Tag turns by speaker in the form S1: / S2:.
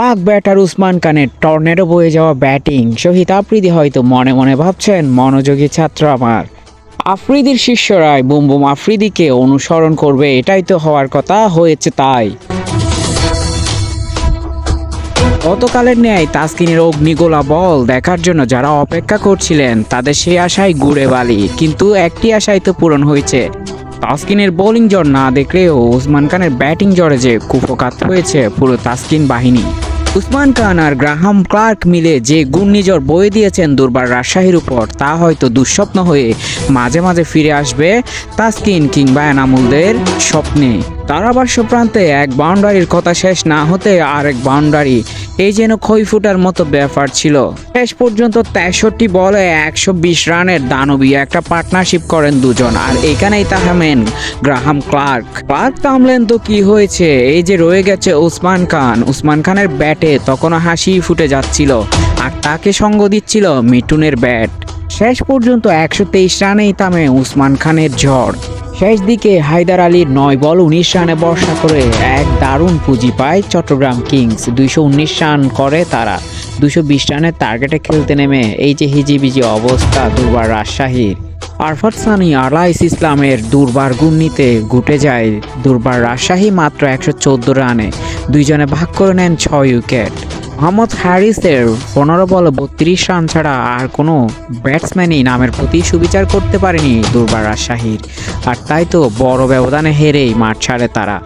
S1: পাক ব্যাটার উসমান খানের টর্নেডো বয়ে যাওয়া ব্যাটিং। শহীদ আফ্রিদি হয়তো মনে মনে ভাবছেন, মনোযোগী ছাত্র আমার। আফ্রিদির শিষ্যরাই বুম বুম আফ্রিদিকে অনুসরণ করবে, এটাই তো হওয়ার কথা, হয়েছে তাই। গতকালের ন্যায় তাসকিনের অগ্নিগোলা বল দেখার জন্য যারা অপেক্ষা করছিলেন, তাদের সেই আশায় গুড়ে বালি, কিন্তু একটি আশাই তো পূরণ হয়েছে। তাসকিনের বোলিং জ্বর না দেখলেও উসমান খানের ব্যাটিং জ্বরে যে কুপকাত হয়েছে পুরো তাসকিন বাহিনী। উসমান খান আর গ্রাহাম ক্লার্ক মিলে যে ঘূর্ণিঝড় বয়ে দিয়েছেন দুর্বার রাজশাহীর উপর, তা হয়তো দুঃস্বপ্ন হয়ে মাঝে মাঝে ফিরে আসবে তাসকিন কিংবা এনামুলদের স্বপ্নে। তারাবাস্য প্রান্তে এক বাউন্ডারির কথা শেষ না হতে আরেক বাউন্ডারি এই যেন খই ফুটার মতো ব্যাপার ছিল। শেষ পর্যন্ত তেষট্টি বলে একশো বিশ রানের দানবী একটা পার্টনারশিপ করেন দুজন, আর এখানেই তাহামেন গ্রাহাম ক্লার্ক। ক্লার্ক থামলেন তো কি হয়েছে? এই যে রয়ে গেছে উসমান খান। উসমান খানের ব্যাটে তখনও হাসি ফুটে যাচ্ছিল, আর তাকে সঙ্গ দিচ্ছিল মিটুনের ব্যাট। শেষ পর্যন্ত একশো তেইশ রানেই থামে উসমান খানের ঝড়। শেষ দিকে হায়দার আলীর নয় বল, উনিশ রানে বর্ষা করে এক দারুণ পুঁজি পায় চট্টগ্রাম কিংস। দুইশো উনিশ রান করে তারা। দুশো বিশ রানের টার্গেটে খেলতে নেমে এই যে হিজিবিজি অবস্থা দুর্বার রাজশাহীর। আরফাত সানি, আলাইস ইসলামের দুর্বার গুন্নিতে গুটে যায়। দুর্বার রাজশাহী মাত্র একশো চোদ্দ রানে। দুইজনে ভাগ করে নেন ছয় উইকেট। মোহাম্মদ হ্যারিসের পনেরো বল বত্রিশ রান ছাড়া আর কোনো ব্যাটসম্যানই নামের প্রতি সুবিচার করতে পারেনি দুর্বার রাজশাহীর। আর তাই তো বড় ব্যবধানে হেরেই মাঠ ছাড়ে তারা।